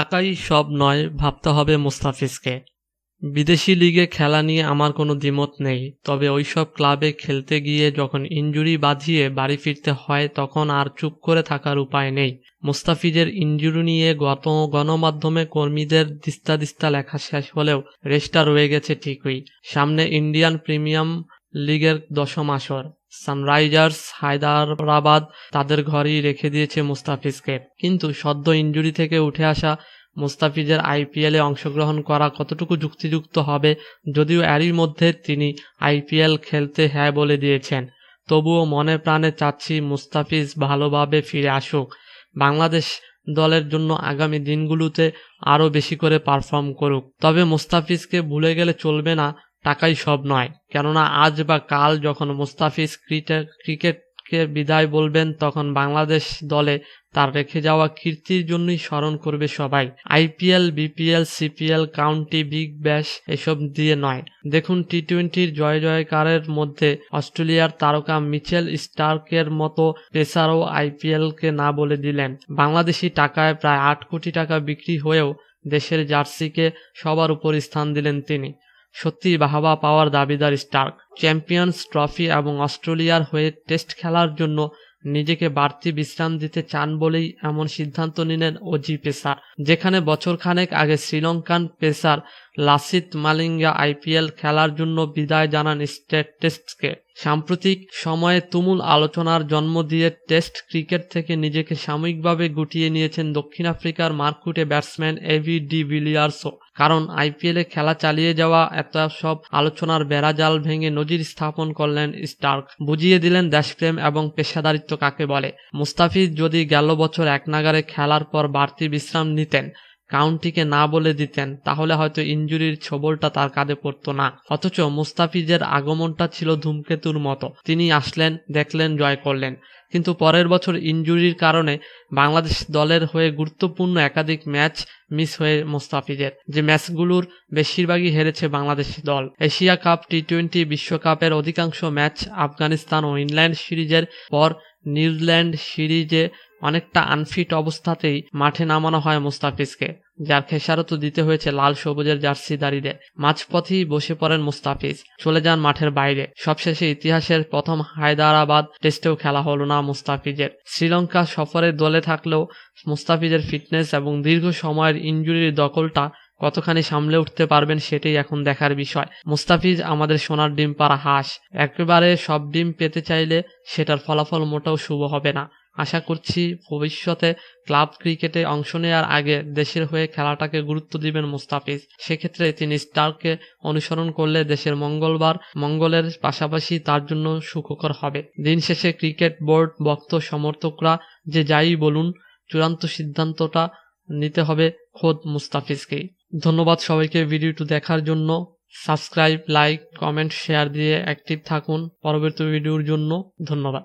টাকাই সব নয়, ভাবতে হবে মুস্তাফিজকে। বিদেশি লিগে খেলা নিয়ে আমার কোনো দ্বিমত নেই, তবে ওইসব ক্লাবে খেলতে গিয়ে যখন ইনজুরি বাঁধিয়ে বাড়ি ফিরতে হয়, তখন আর চুপ করে থাকার উপায় নেই। মুস্তাফিজের ইনজুরি নিয়ে গত গণমাধ্যমে কর্মীদের দিস্তা দিস্তা লেখা শেষ হলেও রেস্টটা রয়ে গেছে ঠিকই। সামনে ইন্ডিয়ান প্রিমিয়াম লিগের দশম আসর। সানরাইজার্স, হায়দারাবাদ তাদের ঘরেই রেখে দিয়েছে মুস্তাফিজকে। কিন্তু সদ্য ইনজুরি থেকে উঠে আসা মুস্তাফিজের আইপিএলে অংশগ্রহণ করা কতটুকু যুক্তিযুক্ত হবে যদিও এরই মধ্যে তিনি আইপিএল খেলতে হ্যাঁ বলে দিয়েছেন। তবুও মনে প্রাণে চাচ্ছি মুস্তাফিজ ভালোভাবে ফিরে আসুক। বাংলাদেশ দলের জন্য আগামী দিনগুলোতে আরও বেশি করে পারফর্ম করুক। তবে মুস্তাফিজকে ভুলে গেলে চলবে না টাকাই সব নয়। কেননা আজ বা কাল যখন মুস্তাফিজ ক্রিকেট ক্রিকেটকে বিদায় বলবেন, তখন বাংলাদেশ দলে তার রেখে যাওয়া কীর্তির জন্যই স্মরণ করবে সবাই। IPL, BPL, CPL, county, big bash এসব দিয়ে নয়। দেখুন টি টোয়েন্টির জয় জয়কারের মধ্যে অস্ট্রেলিয়ার তারকা মিচেল স্টার্কের মতো পেসারও আইপিএলকে না বলে দিলেন। বাংলাদেশি টাকায় প্রায় আট কোটি টাকা বিক্রি হয়েও দেশের জার্সিকে সবার উপর স্থান দিলেন তিনি। সত্যি বাহাবা পাওয়ার দাবিদার স্টার্ক। চ্যাম্পিয়ন্স ট্রফি এবং অস্ট্রেলিয়ার হয়ে টেস্ট খেলার জন্য নিজেকে বাড়তি বিশ্রাম দিতে চান বলেই এমন সিদ্ধান্ত নিলেন ওজি পেসার। যেখানে বছরখানেক আগে Sri Lankan pacer Lasith Malinga IPL খেলার জন্য বিদায় জানান স্টেট টেস্টকে। সাম্প্রতিক সময়ে তুমুল আলোচনার জন্ম দিয়ে টেস্ট ক্রিকেট থেকে নিজেকে সাময়িকভাবে গুটিয়ে নিয়েছেন দক্ষিণ আফ্রিকার মার্কুটে ব্যাটসম্যান এভি ডি ভিলিয়ার্সও কারণ আইপিএলে খেলা চালিয়ে যাওয়া এত সব আলোচনার বেড়াজাল ভেঙে নজির স্থাপন করলেন স্টার্ক। বুঝিয়ে দিলেন দেশপ্রেম এবং পেশাদারিত্ব কাকে বলে। মুস্তাফিজ যদি গেল বছর এক নাগারে খেলার পর বাড়তি বিশ্রাম নিতেন কাউন্টিকে না বলে দিতেন, তাহলে হয়তো ইঞ্জুরির ছবলটা তার কাঁধে পড়তো না। অথচ মুস্তাফিজের আগমনটা ছিল ধূমকেতুর মতো। তিনি আসলেন, দেখলেন, জয় করলেন। কিন্তু পরের বছর ইঞ্জুরির কারণে বাংলাদেশ দলের হয়ে গুরুত্বপূর্ণ একাধিক ম্যাচ মিস হয়ে মুস্তাফিজের, যে ম্যাচগুলোর বেশিরভাগই হেরেছে বাংলাদেশ দল। এশিয়া কাপ টি টোয়েন্টি বিশ্বকাপের অধিকাংশ ম্যাচ আফগানিস্তান ও ইংল্যান্ড সিরিজের পর নিউজিল্যান্ড সিরিজে অনেকটা আনফিট অবস্থাতেই মাঠে নামানো হয় মুস্তাফিজকে, যার খেসারত দিতে হয়েছে লাল সবুজের জার্সিদারিদের মাঝপথেই বসে পড়েন মুস্তাফিজ। চলে যান মাঠের বাইরে। সবশেষে ইতিহাসের প্রথম হায়দারাবাদ টেস্টেও খেলা হলো না মুস্তাফিজের। শ্রীলঙ্কা সফরে দলে থাকলেও মুস্তাফিজের ফিটনেস এবং দীর্ঘ সময়ের ইঞ্জুরির দখলটা কতখানি সামলে উঠতে পারবেন সেটাই এখন দেখার বিষয়। মুস্তাফিজ আমাদের সোনার ডিম পাড়া হাঁস। একেবারে সব ডিম পেতে চাইলে সেটার ফলাফল মোটেও শুভ হবে না। আশা করছি ভবিষ্যতে ক্লাব ক্রিকেটে অংশ নেওয়ার আগে দেশের হয়ে খেলাটাকে গুরুত্ব দিবেন মুস্তাফিজ। সেক্ষেত্রে তিনি স্টারকে অনুসরণ করলে দেশের মঙ্গলবার মঙ্গলের পাশাপাশি তার জন্য সুখকর হবে। দিন শেষে ক্রিকেট বোর্ড ভক্ত সমর্থকরা যে যাই বলুন, চূড়ান্ত সিদ্ধান্তটা নিতে হবে খোদ মুস্তাফিজকেই। ধন্যবাদ সবাইকে ভিডিওটি দেখার জন্য। সাবস্ক্রাইব, লাইক, কমেন্ট, শেয়ার দিয়ে অ্যাক্টিভ থাকুন। পরবর্তী ভিডিওর জন্য ধন্যবাদ।